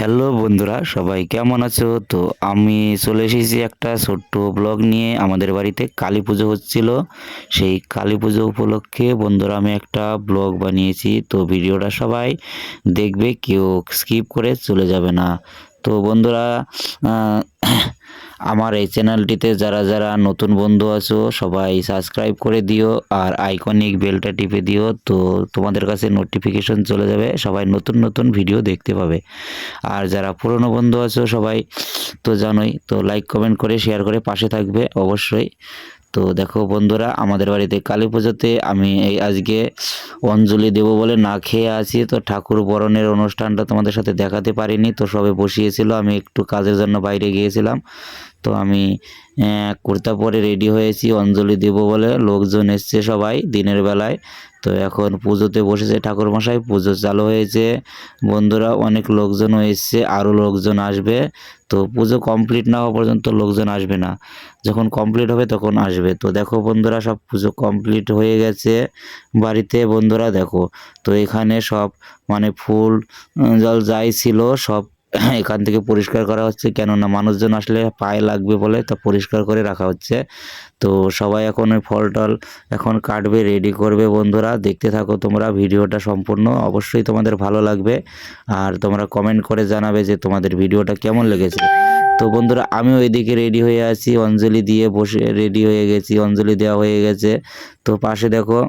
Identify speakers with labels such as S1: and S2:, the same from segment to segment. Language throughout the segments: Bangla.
S1: হ্যালো বন্ধুরা, সবাই কেমন আছো? তো আমি চলে এসেছি একটা ছোট্ট ব্লগ নিয়ে। আমাদের বাড়িতে কালী পুজো হচ্ছিল। সেই কালী পুজো উপলক্ষে বন্ধুরা আমি একটা ব্লগ বানিয়েছি। তো ভিডিওটা সবাই দেখবে, কেউ স্কিপ করে চলে যাবে না। তো বন্ধুরা আমার এই চ্যানেলটিতে যারা যারা নতুন বন্ধু আছো, সবাই সাবস্ক্রাইব করে দিও আর আইকনিক বেলটা টিপে দিও। তো তোমাদের কাছে নোটিফিকেশন চলে যাবে, সবাই নতুন নতুন ভিডিও দেখতে পাবে। আর যারা পুরনো বন্ধু আছো সবাই, তো জানোই, তো লাইক কমেন্ট করে শেয়ার করে পাশে থাকবে অবশ্যই। তো দেখো বন্ধুরা, আমাদের বাড়িতে কালী পুজোতে আমি এই আজকে অঞ্জলি দেবো বলে না খেয়ে আছি। তো ঠাকুর বরণের অনুষ্ঠানটা তোমাদের সাথে দেখাতে পারিনি, তো সবে বসিয়েছিল, আমি একটু কাজের জন্য বাইরে গিয়েছিলাম। তো আমি কুর্তা পরে রেডি হয়েছি, অঞ্জলি দেব বলে লোকজন এসছে সবাই দিনের বেলায়। তো এখন পুজোতে বসেছে ঠাকুর মশাই পুজো চালু হয়েছে। বন্ধুরা, অনেক লোকজনও এসছে আরও লোকজন আসবে। তো পুজো কমপ্লিট না হওয়া পর্যন্ত লোকজন আসবে না। যখন কমপ্লিট হবে তখন আসবে। তো দেখো বন্ধুরা, সব পুজো কমপ্লিট হয়ে গেছে বাড়িতে। বন্ধুরা দেখো, তো এখানে সব মানে ফুল জল যাই ছিল, সব এখান থেকে পরিষ্কার করা হচ্ছে, কেননা মানুষজন আসলে পায়ে লাগবে বলে তা পরিষ্কার করে রাখা হচ্ছে। তো সবাই এখন ওই ফল টল এখন কাটবে রেডি করবে বন্ধুরা। দেখতে থাকো তোমরা ভিডিওটা সম্পূর্ণ। অবশ্যই তোমাদের ভালো লাগবে আর তোমরা কমেন্ট করে জানাবে যে তোমাদের ভিডিওটা কেমন লেগেছে। তো বন্ধুরা আমি ওইদিকে রেডি হয়ে আছি। অঞ্জলি দিয়ে বসে রেডি হয়ে গেছি। অঞ্জলি দেওয়া হয়ে গেছে। তো পাশে দেখো,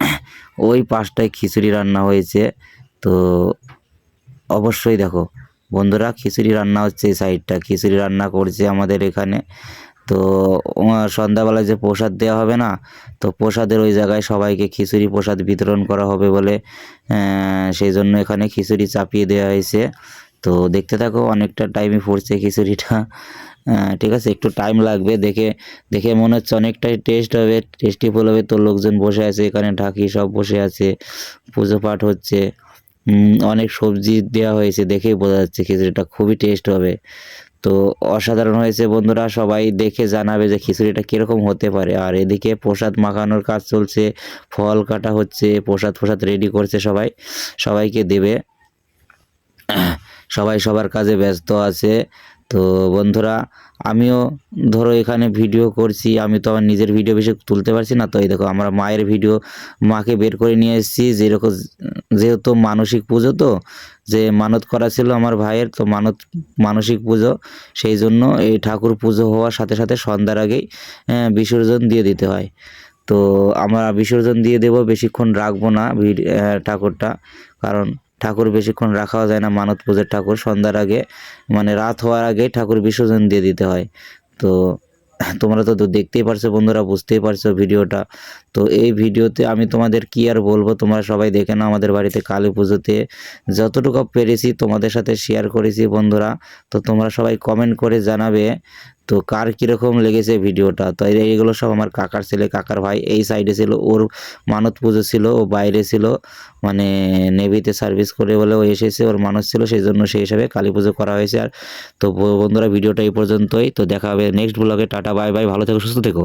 S1: ওই পাশটায় খিচুড়ি রান্না হয়েছে। তো অবশ্যই দেখো। বন্ধুরা, খিচুড়ি রান্না হচ্ছে এই সাইডটা। খিচুড়ি রান্না করছে আমাদের এখানে। তো সন্ধ্যাবেলায় যে প্রসাদ দেওয়া হবে না, তো প্রসাদের ওই জায়গায় সবাইকে খিচুড়ি প্রসাদ বিতরণ করা হবে বলে সেই জন্য এখানে খিচুড়ি চাপিয়ে দেওয়া হয়েছে। তো দেখতে থাকো, অনেকটা টাইমই পড়ছে খিচুড়িটা। ঠিক আছে, একটু টাইম লাগবে দেখে দেখে মনে হচ্ছে অনেকটাই টেস্ট হবে টেস্টি ফুল হবে। তো লোকজন বসে আছে, এখানে ঢাকি সব বসে আছে, পুজো পাঠ হচ্ছে। অনেক সবজি দেওয়া হয়েছে দেখেই বোঝা যাচ্ছে খিচুড়িটা খুবই টেস্ট হবে। তো অসাধারণ হয়েছে বন্ধুরা, সবাই দেখে জানাবে যে খিচুড়িটা কীরকম হতে পারে। আর এদিকে প্রসাদ মাখানোর কাজ চলছে, ফল কাটা হচ্ছে, প্রসাদ প্রসাদ রেডি করছে সবাই। সবাইকে দেবে। সবাই সবার কাজে ব্যস্ত আছে। তো বন্ধুরা, আমিও ধরো এখানে ভিডিও করছি, আমি তো আমার নিজের ভিডিও বেশি তুলতে পারছি না। তো এই দেখো, আমরা মায়ের ভিডিও মাকে বের করে নিয়ে এসেছি। যেরকম, যেহেতু মানসিক পুজো তো, যে মানত করা ছিল আমার ভাইয়ের, তো মানত, মানসিক পুজো। সেই জন্য এই ঠাকুর পুজো হওয়ার সাথে সাথে সন্ধ্যার আগেই বিসর্জন দিয়ে দিতে হয়। তো আমরা বিসর্জন দিয়ে দেব, বেশিক্ষণ রাখব না ঠাকুরটা। কারণ ঠাকুর বেশিক্ষণ রাখাও যায় না, মানত পুজোর ঠাকুর। সন্ধ্যার আগে মানে রাত হওয়ার আগে ঠাকুর বিসর্জন দিয়ে দিতে হয়। তো তোমরা তো দেখতেই পারছ বন্ধুরা, বুঝতেই পারছ ভিডিওটা। তো এই ভিডিওতে আমি তোমাদের কি আর বলব, তোমরা সবাই দেখে নাও আমাদের বাড়িতে কালী পুজোতে। যতটুকু পেরেছি তোমাদের সাথে শেয়ার করেছি বন্ধুরা। তো তোমরা সবাই কমেন্ট করে জানাবে তো কার কীরকম লেগেছে ভিডিওটা? তো এইগুলো সব আমার কাকার ছেলে, কাকার ভাই, এই সাইডে ছিল, ওর মানত পুজো ছিল, ও বাইরে ছিল মানে নেভিতে সার্ভিস করে বলে ও এসেছে, ওর মানুষ ছিল সেই জন্য সেই হিসাবে কালী পুজো করা হয়েছে আর। তো বন্ধুরা, ভিডিওটা এই পর্যন্তই। তো দেখা হবে নেক্সট ব্লগে টাটা বাই বাই ভালো থেকো, সুস্থ থেকো।